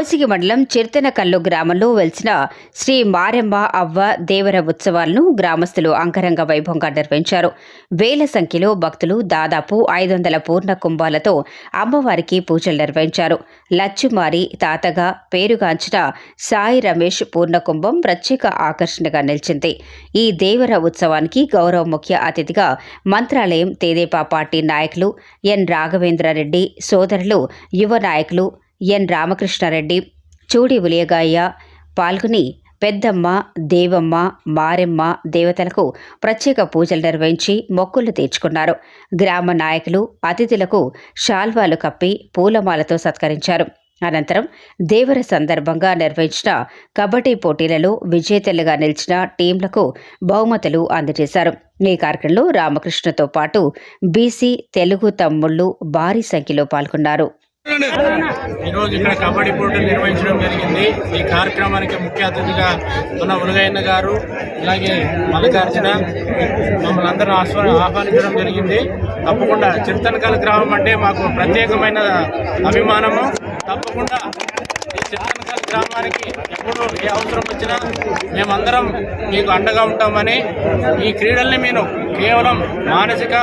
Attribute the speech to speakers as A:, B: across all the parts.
A: కోసిగి మండలం చిర్తనకల్లు గ్రామంలో వెలిసిన శ్రీ మారెమ్మ అవ్వ దేవర ఉత్సవాలను గ్రామస్తులు అంగరంగ వైభవంగా నిర్వహించారు. వేల సంఖ్యలో భక్తులు దాదాపు ఐదు వందల పూర్ణ కుంభాలతో అమ్మవారికి పూజలు నిర్వహించారు. లచ్చుమారి తాతగా పేరుగాంచిన సాయి రమేష్ పూర్ణ కుంభం ప్రత్యేక ఆకర్షణగా నిలిచింది. ఈ దేవర ఉత్సవానికి గౌరవ ముఖ్య అతిథిగా మంత్రాలయం తేదేపా పార్టీ నాయకులు ఎన్ రాఘవేంద్రారెడ్డి సోదరులు యువ నాయకులు ఎన్ రామకృష్ణారెడ్డి చూడి ఉలియగాయ్య పాల్గొని పెద్దమ్మ దేవమ్మ మారెమ్మ దేవతలకు ప్రత్యేక పూజలు నిర్వహించి మొక్కులు తీర్చుకున్నారు. గ్రామ నాయకులు అతిథులకు శాల్వాలు కప్పి పూలమాలతో సత్కరించారు. అనంతరం దేవర సందర్భంగా నిర్వహించిన కబడ్డీ పోటీలలో విజేతలుగా నిలిచిన టీంలకు బహుమతులు అందజేశారు. ఈ కార్యక్రమంలో రామకృష్ణతో పాటు బీసీ తెలుగు తమ్ముళ్ళు భారీ సంఖ్యలో పాల్గొన్నారు.
B: ఈరోజు ఇక్కడ కబడ్డీ పోటీలు నిర్వహించడం జరిగింది. ఈ కార్యక్రమానికి ముఖ్య అతిథిగా మన ఉలగయ్య గారు అలాగే మల్లికార్జున మమ్మల్ని అందరూ ఆస్వా ఆహ్వానించడం జరిగింది. తప్పకుండా చిరుతనకల్ గ్రామం అంటే మాకు ప్రత్యేకమైన అభిమానము. తప్పకుండా ఈ చిత్తనకల్ గ్రామానికి ఎప్పుడు ఏ అవసరం వచ్చినా మేమందరం మీకు అండగా ఉంటామని ఈ క్రీడల్ని మీరు కేవలం మానసిక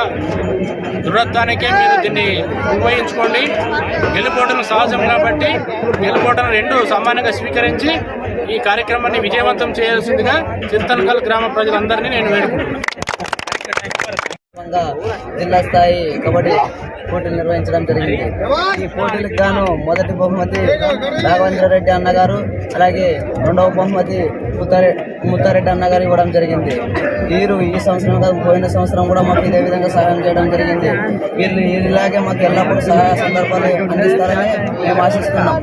B: దృఢత్వానికే మీరు దీన్ని ఉపయోగించుకోండి. గెలుపోవడం సహజం కాబట్టి గెలుపోవడం రెండు సమానంగా స్వీకరించి ఈ కార్యక్రమాన్ని విజయవంతం చేయాల్సిందిగా చిత్తనకల్ గ్రామ ప్రజలందరినీ నేను వేడుకుంటున్నాను.
C: సందర్భంగా జిల్లా స్థాయి కబడ్డీ పోటీలు నిర్వహించడం జరిగింది. ఈ పోటీలకు గాను మొదటి బహుమతి రాఘవేంద్ర రెడ్డి అన్నగారు అలాగే రెండవ బహుమతి ముత్తారె ముత్తారెడ్డి అన్నగారు ఇవ్వడం జరిగింది. వీరు ఈ సంవత్సరం కాదు పోయిన సంవత్సరం కూడా మాకు ఇదే విధంగా సహాయం చేయడం జరిగింది. వీళ్ళు ఇలాగే మాకు ఎల్లప్పుడూ సహాయ సందర్భాలు అందిస్తారని మేము ఆశిస్తున్నాం.